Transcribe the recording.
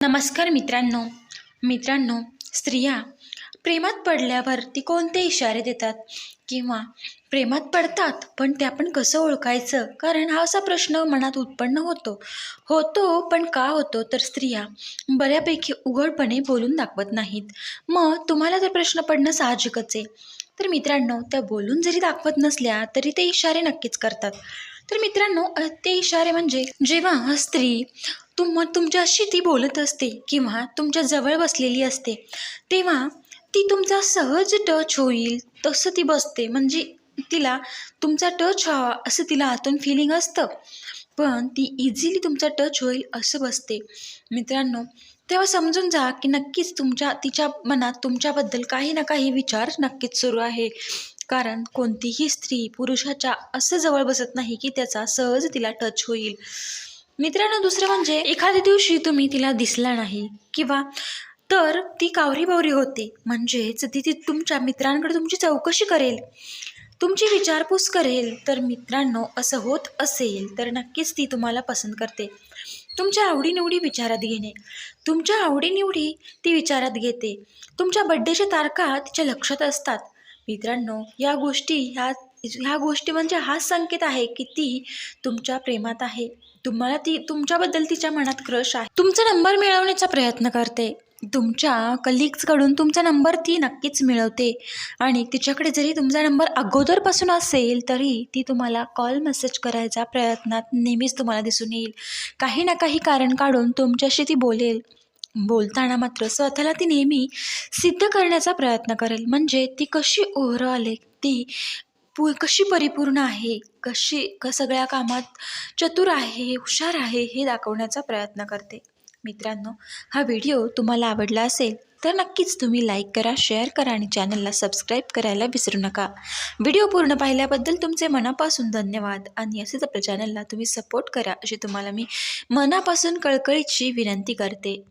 नमस्कार मित्रांनो. मित्रांनो स्त्रिया प्रेमात पडल्यावर ती कोणते इशारे देतात? किंवा प्रेमात पडतात पण ते आपण कसं ओळखायचं? कारण हा असा प्रश्न मनात उत्पन्न होतो. होतो पण का होतो? तर स्त्रिया बऱ्यापैकी उघडपणे बोलून दाखवत नाहीत. मग तुम्हाला तर प्रश्न पडणं साहजिकच आहे. तर मित्रांनो त्या बोलून जरी दाखवत नसल्या तरी ते इशारे नक्कीच करतात. तर मित्रांनो ते इशारे म्हणजे जेव्हा स्त्री तुम तुमच्याशी ती बोलत असते किंवा तुमच्या जवळ बसलेली असते तेव्हा ती तुमचा सहज टच होईल तसं ती बसते. म्हणजे तिला तुमचा टच हवा असं तिला आतून फिलिंग असतं. पण ती इझिली तुमचा टच होईल असं बसते. मित्रांनो तेव्हा समजून जा की नक्कीच तुमच्या तिच्या मनात तुमच्याबद्दल काही ना काही विचार नक्कीच सुरू आहे. कारण कोणतीही स्त्री पुरुषाच्या असं जवळ बसत नाही की त्याचा सहज तिला टच होईल. मित्रांनो दुसरं म्हणजे एखाद्या दिवशी तुम्ही तिला दिसला नाही किंवा तर ती कावरी बावरी होते. म्हणजेच ती ती तुमच्या मित्रांकडे तुमची चौकशी करेल. तुमची विचारपूस करेल. तर मित्रांनो असं होत असेल तर नक्कीच ती तुम्हाला पसंत करते. तुमच्या आवडीनिवडी विचारात घेणे. तुमच्या आवडीनिवडी ती विचारात घेते. तुमच्या बड्डेच्या तारखा तिच्या लक्षात असतात. मित्रांनो या गोष्टी ह्या ह्या गोष्टी म्हणजे हाच संकेत आहे की ती तुमच्या प्रेमात आहे. तुम्हाला ती तुमच्याबद्दल तिच्या मनात क्रश आहे. तुमचा नंबर मिळवण्याचा प्रयत्न करते. तुमच्या कलिग्सकडून तुमचा नंबर ती नक्कीच मिळवते. आणि तिच्याकडे जरी तुमचा नंबर अगोदरपासून असेल तरी ती तुम्हाला कॉल मेसेज करायचा प्रयत्नात नेहमीच तुम्हाला दिसून येईल. काही ना काही कारण काढून तुमच्याशी ती बोलेल. बोलताना मात्र स्वतःला ती नेहमी सिद्ध करण्याचा प्रयत्न करेल. म्हणजे ती कशी ओव्हरऑल आहे ती पु कशी परिपूर्ण आहे कशी क सगळ्या कामात चतुर आहे हुशार आहे हे दाखवण्याचा प्रयत्न करते. मित्रांनो हा व्हिडिओ तुम्हाला आवडला असेल तर नक्कीच तुम्ही लाईक करा शेअर करा आणि चॅनलला सबस्क्राईब करायला विसरू नका. व्हिडिओ पूर्ण पाहिल्याबद्दल तुमचे मनापासून धन्यवाद आणि असेच आपल्या चॅनलला तुम्ही सपोर्ट करा अशी तुम्हाला मी मनापासून कळकळीची विनंती करते.